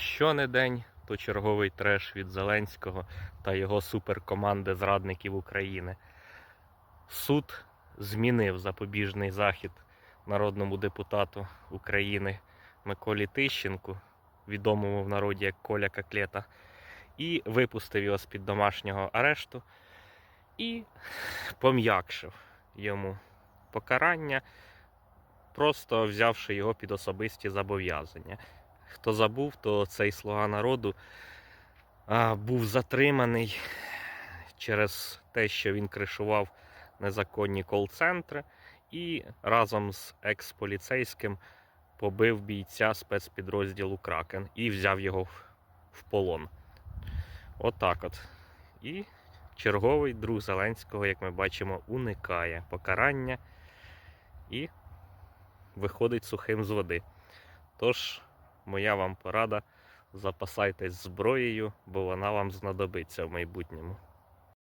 Що не день, то черговий треш від Зеленського та його суперкоманди зрадників України. Суд змінив запобіжний захід народному депутату України Миколі Тищенку, відомому в народі як Коля Коклета, і випустив його з-під домашнього арешту і пом'якшив йому покарання, просто взявши його під особисті зобов'язання. Хто забув, то цей слуга народу був затриманий через те, що він кришував незаконні кол-центри і разом з екс-поліцейським побив бійця спецпідрозділу Кракен і взяв його в, полон. Отак от. І черговий друг Зеленського, як ми бачимо, уникає покарання і виходить сухим з води. Тож, моя вам порада: запасайтесь зброєю, бо вона вам знадобиться в майбутньому.